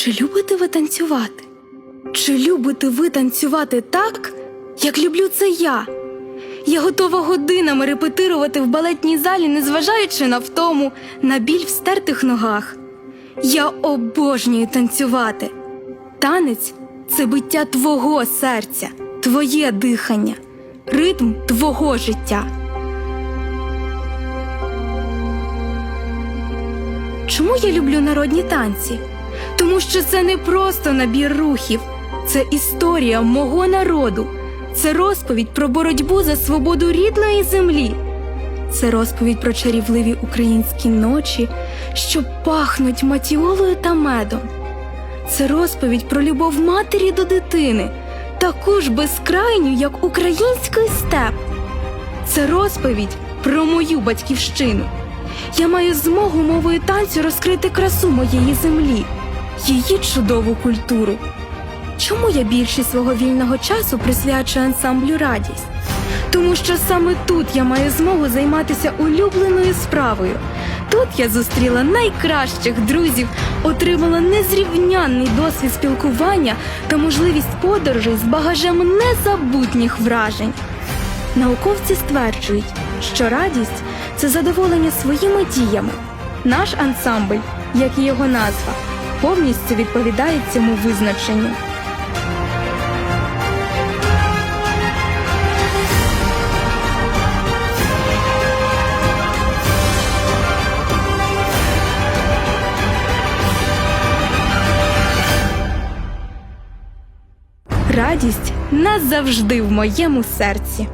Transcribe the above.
Чи любите ви танцювати? Чи любите ви танцювати так, як люблю це я? Я готова годинами репетирувати в балетній залі, незважаючи на втому, на біль в стертих ногах. Я обожнюю танцювати. Танець це биття твого серця, твоє дихання, ритм твого життя. Чому я люблю народні танці? Тому що це не просто набір рухів, це історія мого народу, це розповідь про боротьбу за свободу рідної землі, це розповідь про чарівливі українські ночі, що пахнуть матіолою та медом. Це розповідь про любов матері до дитини, таку ж безкрайню, як український степ. Це розповідь про мою батьківщину. Я маю змогу мовою танцю розкрити красу моєї землі, її чудову культуру. Чому я більшість свого вільного часу присвячую ансамблю радість? Тому що саме тут я маю змогу займатися улюбленою справою. Тут я зустріла найкращих друзів, отримала незрівнянний досвід спілкування та можливість подорожей з багажем незабутніх вражень. Науковці стверджують, що радість це задоволення своїми діями. Наш ансамбль, як і його назва, повністю відповідає цьому визначенню. Радість назавжди в моєму серці.